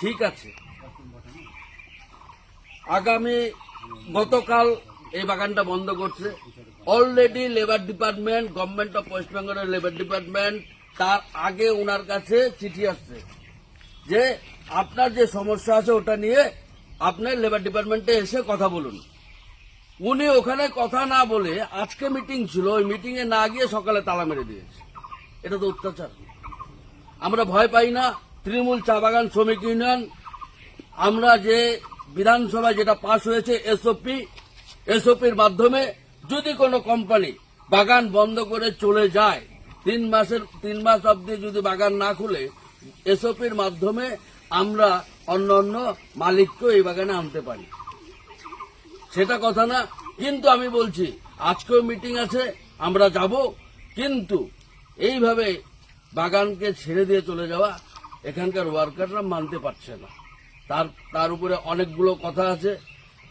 ঠিক আছে। আগামী গতকাল এই বাগানটা বন্ধ করছে। Already labour department government of west বেঙ্গলের লেবার ডিপার্টমেন্ট তার আগে ওনার কাছে চিঠি আসছে যে আপনার যে সমস্যা আছে ওটা নিয়ে আপনার লেবার ডিপার্টমেন্টে এসে কথা বলুন। উনি ওখানে কথা না বলে আজকে মিটিং ছিল, ওই মিটিং এ না গিয়ে সকালে তালা মেরে দিয়েছে। এটা তো অত্যাচার। আমরা ভয় পাই না তৃণমূল চা বাগান শ্রমিক ইউনিয়ন, আমরা যে বিধানসভায় যেটা পাশ হয়েছে এসওপি এসওপির মাধ্যমে যদি কোনো কোম্পানি বাগান বন্ধ করে চলে যায়, তিন মাসের, তিন মাস অবধি যদি বাগান না খুলে এসওপির মাধ্যমে আমরা অন্য অন্য মালিককেও এই বাগানে আনতে পারি। সেটা কথা না, কিন্তু আমি বলছি, আজকেও মিটিং আছে, আমরা যাব, কিন্তু এইভাবে বাগানকে ছেড়ে দিয়ে চলে যাওয়া এখানকার ওয়ার্কাররা মানতে পারছে না। তার তার উপরে অনেকগুলো কথা আছে।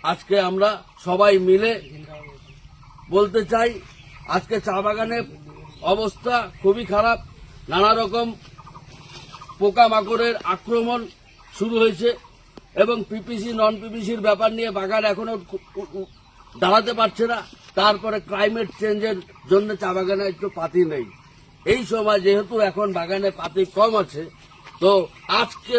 আজকে আমরা সবাই মিলে বলতে চাই, আজকে চা বাগানের অবস্থা খুবই খারাপ। নানা রকম পোকামাকড়ের আক্রমণ শুরু হয়েছে এবং পিপিসি নন পিপিসির ব্যাপার নিয়ে বাগান এখনও দাঁড়াতে পারছে না। তারপরে ক্লাইমেট চেঞ্জের জন্য চা বাগানে একটু পাতি নেই। এই সময় যেহেতু এখন বাগানে পাতি কম আছে তো আজকে